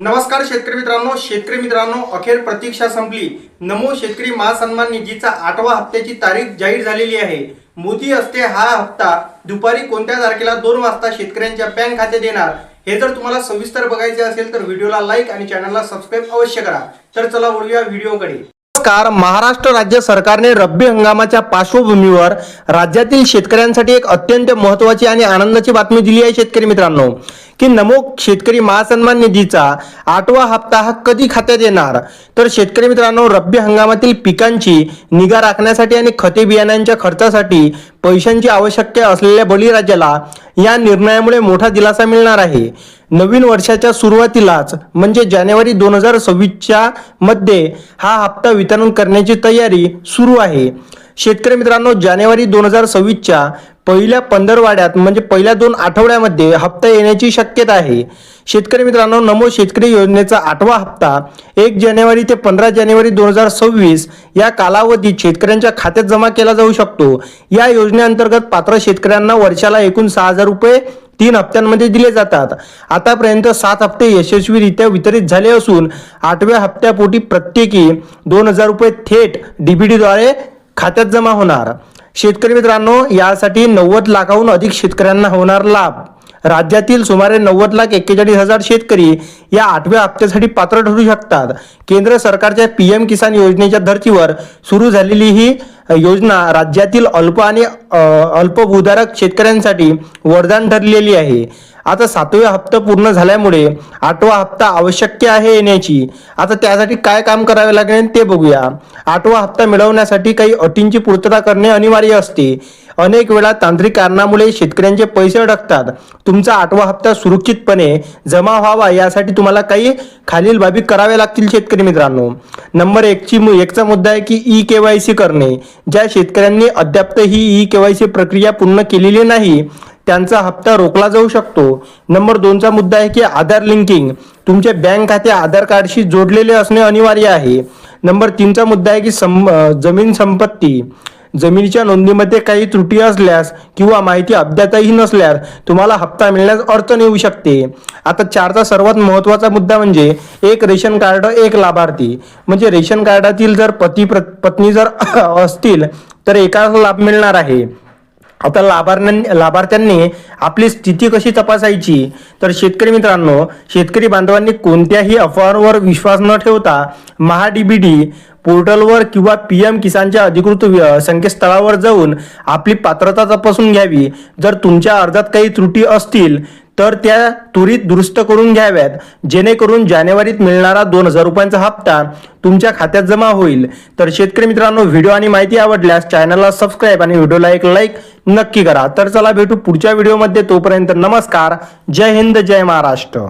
नमस्कार शेतकरी मित्रांनो शेतकरी मित्रांनो अखेर प्रतीक्षा संपली. नमो शेतकरी महासन्मान निधीचा आठवा हप्त्याची तारीख जाहीर झालेली आहे. मोदी असते हा हप्ता दुपारी कोणत्या तारखेला दोन वाजता शेतकऱ्यांच्या बँक खात्यात येणार? हे जर तुम्हाला सविस्तर बघायचे असेल तर व्हिडिओला लाईक आणि चॅनलला सबस्क्राईब अवश्य करा. तर चला वळूया व्हिडिओकडे. नमस्कार. महाराष्ट्र राज्य सरकारने रब्बी हंगामाच्या पार्श्वभूमीवर राज्यातील शेतकऱ्यांसाठी एक अत्यंत महत्वाची आणि आनंदाची बातमी दिली आहे शेतकरी मित्रांनो की नमो शेतकरी महासन्मान निधीचा आठवा हप्ता हा कधी खात्यात येणार? तर शेतकरी मित्रांनो रब्बी हंगामातील पिकांची निगा राखण्यासाठी आणि खते बियाण्यांच्या खर्चासाठी पैशांची आवश्यकता असलेल्या बळीराज्याला या निर्णयामुळे मोठा दिलासा मिळणार आहे. नवीन वर्षाच्या सुरुवातीलाच म्हणजे जानेवारी दोन हजार सव्वीसच्या मध्ये हा हप्ता वितरण करण्याची तयारी सुरू आहे. शेतकरी मित्रांनो जानेवारी दोन हजार सव्वीसच्या पहिल्या पंधरवाड्यात म्हणजे पहिल्या दोन आठवड्यामध्ये हप्ता येण्याची शक्यता आहे. शेतकरी मित्रांनो नमो शेतकरी योजनेचा आठवा हप्ता एक जानेवारी ते पंधरा जानेवारी दोन हजार सव्वीस या कालावधीत शेतकऱ्यांच्या खात्यात जमा केला जाऊ शकतो. या योजनेअंतर्गत पात्र शेतकऱ्यांना वर्षाला एकूण सहा हजार रुपये तीन हप्त्यांमध्ये दिले जातात. आतापर्यंत सात हप्ते यशस्वीरित्या वितरित झाले असून आठव्या हप्त्यापोटी प्रत्येकी दोन हजार रुपये थेट डीबीडीद्वारे खात्यात जमा होणार. शेतकरी मित्रांनो यासाठी नव्वद लाखाहून अधिक शेतकऱ्यांना होणार लाभ. राज्यातील सुमारे नव्वद लाख एक्केचाळीस हजार शेतकरी या आठव्या हप्त्यासाठी पात्र ठरू शकतात. केंद्र सरकारच्या पी एम किसान योजनेच्या धर्तीवर सुरू झालेली ही योजना राज्यातील अल्प आणि अल्पभूधारक शेतकऱ्यांसाठी वरदान ठरलेली आहे. आता सातव्या हप्ता पूर्ण झाल्यामुळे आठवा हप्ता आवश्यक आहे येण्याची. आता त्यासाठी काय काम करावे लागेल ते बघूया. आठवा हप्ता मिळवण्यासाठी काही अटींची पूर्तता करणे अनिवार्य असते. अनेक वेळा तांत्रिक कारणामुळे शेतकऱ्यांचे पैसे अडकतात. तुमचा आठवा हप्ता सुरक्षितपणे जमा व्हावा यासाठी तुम्हाला काही खालील बाबी कराव्या लागतील शेतकरी मित्रांनो. नंबर एकची मु- एकचा मुद्दा आहे की ई के वाय सी करणे. ज्या शेतकऱ्यांनी अद्याप ही ई के वाय सी प्रक्रिया पूर्ण केलेली नाही त्यांचा हप्ता रोखला जाऊ शकतो. नंबर दोनचा मुद्दा आहे की आधार लिंकिंग. तुमचे बँक खाते आधार कार्डशी जोडलेले असणे अनिवार्य आहे. नंबर तीनचा मुद्दा आहे की सं जमीन संपत्ती. जमिनीच्या नोंदणीमध्ये काही त्रुटी असल्यास किंवा माहिती अद्यापही नसल्यास तुम्हाला हप्ता मिळण्यास अडचण येऊ शकते. आता चारचा सर्वात महत्त्वाचा मुद्दा म्हणजे एक रेशन कार्ड एक लाभार्थी. म्हणजे रेशन कार्डातील जर पती प्र- पत्नी जर असतील तर एकाच लाभ मिळणार आहे. आता लाभार्थ्यां लाभार्थ्यांनी आपली स्थिती कशी तपासायची? तर शेतकरी मित्रांनो शेतकरी बांधवांनी कोणत्याही अफवांवर विश्वास न ठेवता महाडीबीडी पोर्टलवर किंवा पी एम किसानच्या अधिकृत व्य- संकेतस्थळावर जाऊन आपली पात्रता तपासून घ्यावी. जर तुमच्या अर्जात काही त्रुटी असतील तर त्या त्वरित दुरुस्त करून घ्याव्यात. जेणेकरून जानेवारीत मिळणारा दोन हजार रुपयांचा हप्ता तुमच्या खात्यात जमा होईल. तर शेतकरी मित्रांनो व्हिडिओ आणि माहिती आवडल्यास चॅनलला सबस्क्राईब आणि व्हिडिओला एक लाईक नक्की करा. तर चला भेटू पुढच्या व्हिडिओमध्ये. तोपर्यंत नमस्कार. जय हिंद जय महाराष्ट्र.